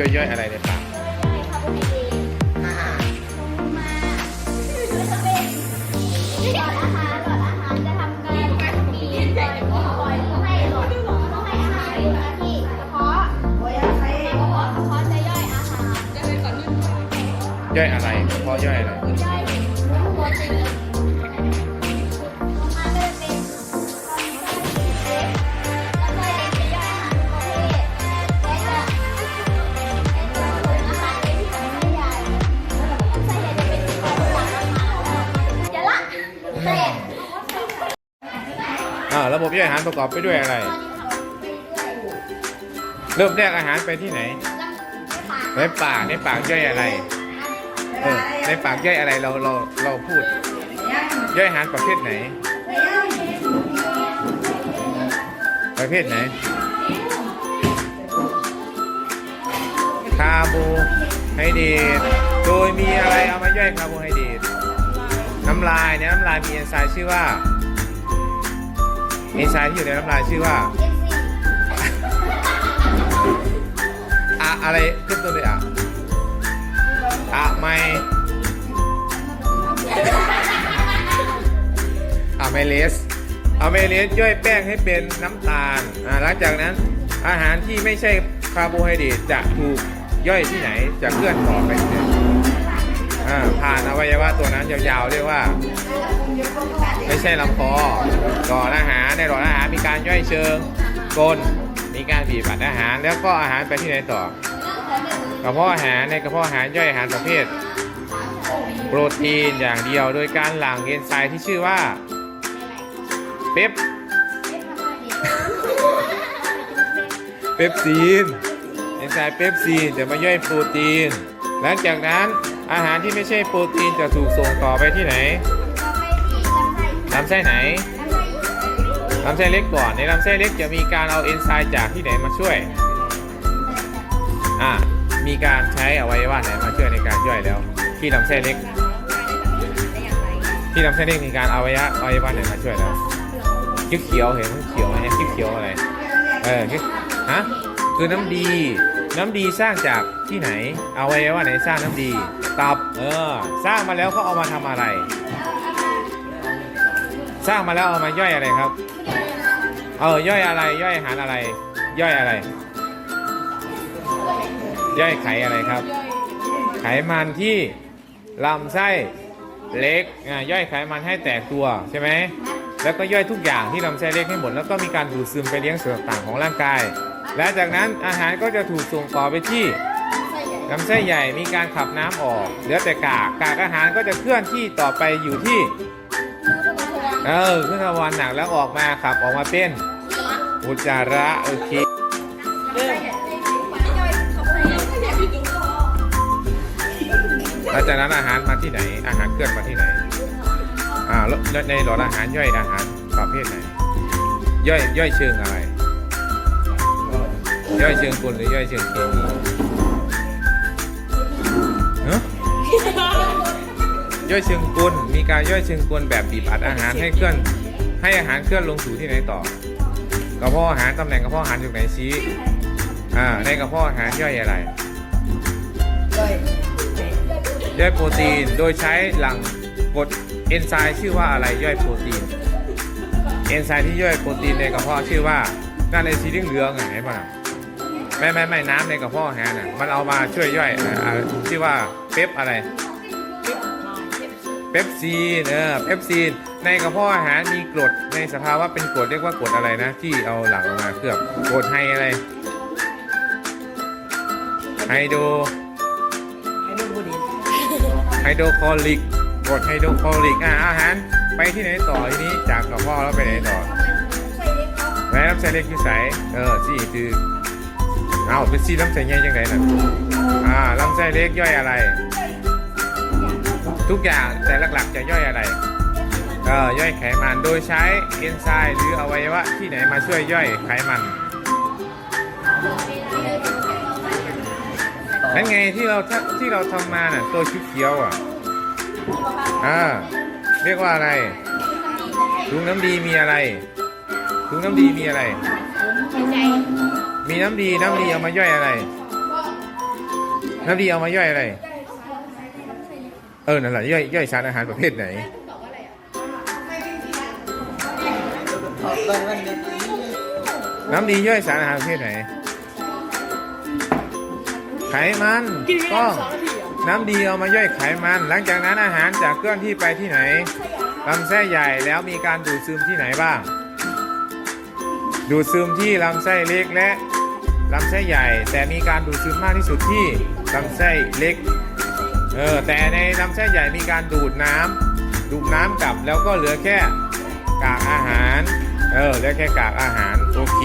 ช่วยย่อยอะไรในปากอาหารหลอดอาหารหลอดอ ระบบย่อยอาหารประกอบไปด้วยอะไร เริ่มแรกอาหารไปที่ไหน ในปากในปากย่อยอะไรเออในปากย่อยอะไรเราเราเราพูด ย่อยอาหารประเภทไหน ประเภทไหนคาร์โบไฮเดรตโดยมีอะไรเอามาย่อยคาร์โบไฮเดรตน้ำลายเนี่ยน้ำลายมีเอนไซม์ชื่อว่า เอนไซม์ที่อยู่ในน้ำลายชื่อว่าอะอะไรขึ้นตัวเลยอะอะไม่อะไมเลสอะไมเลสย่อยแป้งให้เป็นน้ำตาลอ่าหลังจากนั้นอาหารที่ไม่ใช่คาร์โบไฮเดรตจะถูกย่อยที่ไหนจะเคลื่อนต่อไปที่ไหน อ่าผ่านอวัยวะตัวนั้นยาวๆเรียกว่า ไม่ใช่ลำคอหลอดอาหารในหลอดอาหารมีการย่อยเชิงกลมีการบีบอัดอาหาร แล้วก็อาหารไปที่ไหนต่อกระเพาะอาหารในกระเพาะอาหารย่อยอาหารประเภท โปรตีนอย่างเดียว โดยการหลั่งเอนไซม์ที่ชื่อว่าเปปเปปซีนเอนไซม์เปปซีนจะมาย่อยโปรตีน หลังจากนั้น อาหารที่ไม่ใช่โปรตีนจะถูกส่งต่อไปที่ไหนลำไส้ไหนลำไส้เล็กก่อนในลำไส้เล็กจะมีการเอาเอนไซม์จากที่ไหนมาช่วยอ่ามีการใช้อวัยวะไหนมาช่วยในการย่อยแล้ว ที่ลำไส้เล็ก ที่ลำไส้เล็กมีการเอาอวัยวะอวัยวะไหนมาช่วยแล้วเขียวเห็นเขียวไหมเขียวอะไรเออเขียฮะคือน้ำดี น้ำดีสร้างจากที่ไหนเอาไวัยวะไหนสร้างน้ำดี ตับ เออ สร้างมาแล้วเขาเอามาทำอะไร สร้างมาแล้วเอามาย่อยอะไรครับ เออย่อยอะไร ย่อยอาหารอะไร ย่อยอะไร ย่อยไขอะไรครับ ไขมันที่ลำไส้เล็กอ่าย่อยไขมันให้แตกตัวใช่ไหมแล้วก็ย่อยทุกอย่างที่ลำไส้เล็กให้หมดแล้วก็มีการดูดซึมไปเลี้ยงส่วนต่างของร่างกาย และจากนั้นอาหารก็จะถูกส่งต่อไปที่ลำไส้ใหญ่มีการขับน้ำออกเหลือแต่กากกากอาหารก็จะเคลื่อนที่ต่อไปอยู่ที่เออขึ้นทวารหนักแล้วออกมาขับออกมาเป็นอุจจาระโอเคแล้วจากนั้นอาหารมาที่ไหน อาหารเคลื่อนมาที่ไหน อ่าแล้วในหลอดอาหารย่อยอาหารประเภทไหน ย่อยย่อยเชิงอะไร ย่อยเชิงกลหรือย่อยเชิงเคมีเนอะย่อยเชิงกลมีการย่อยเชิงกลแบบบีบอัดอาหารให้เคลื่อน ให้อาหารเคลื่อนลงสู่ที่ไหนต่อกระเพาะอาหารตำแหน่งกระเพาะอาหารอยู่ไหนชี้อ่าในกระเพาะอาหารย่อยอะไรย่อยโปรตีนโดยใช้หลังกดเอนไซม์ชื่อว่าอะไรย่อยโปรตีน เอนไซม์ที่ย่อยโปรตีนในกระเพาะชื่อว่าการในสีเหลืองๆอะเห็นป่ะ ไม่ไม่ไม่น้ำในกระเพาะอาหารน่ะมันเอามาช่วยย่อยอะอะชื่อว่าเปปอะไร เปปซีนเออเปปซีนในกระเพาะอาหารมีกรดในสภาวะเป็นกรดเรียกว่ากรดอะไรนะ ที่เอาหลังออกมาเคลือบกรดไฮอะไรไฮโดรให้ดูบุหรี่ไฮโดรคลอริกกรดไฮโดรคลอริกอะอาหารไปที่ไหนต่อทีนี้จากกระเพาะแล้วไปไหนต่อแม่ลำไส้เล็กอยู่ใสเออสี่คือ เอาเป็นซีลำไส้ใหญ่ยังไงนะอ่าลำไส้เล็กย่อยอะไร ทุกอย่างแต่หลักๆจะย่อยอะไรเออย่อยไขมันโดยใช้เอนไซม์หรืออวัยวะที่ไหนมาช่วยย่อยไขมันนั่นไงที่เราที่เราทำมาน่ะตัวเขียวอะอ่าเรียกว่าอะไรถุงน้ำดีมีอะไรถุงน้ำดีมีอะไร มีน้ำดีน้ำดีเอามาย่อยอะไร น้ำดีเอามาย่อยอะไร เออนั่นแหละย่อยย่อยสารอาหารประเภทไหนน้ำดีย่อยสารอาหารประเภทไหน ไขมันก็น้ำดีเอามาย่อยไขมัน หลังจากนั้นอาหารจะเคลื่อนที่ไปที่ไหนลำไส้ใหญ่แล้วมีการดูดซึมที่ไหนบ้าง ดูดซึมที่ลำไส้เล็กและ ลำไส้ใหญ่ แต่มีการดูดซึมมากที่สุดที่ลำไส้เล็กเออแต่ในลำไส้ใหญ่มีการดูดน้ำดูดน้ำกลับแล้วก็เหลือแค่กากอาหารเออเหลือแค่กากอาหารโอเค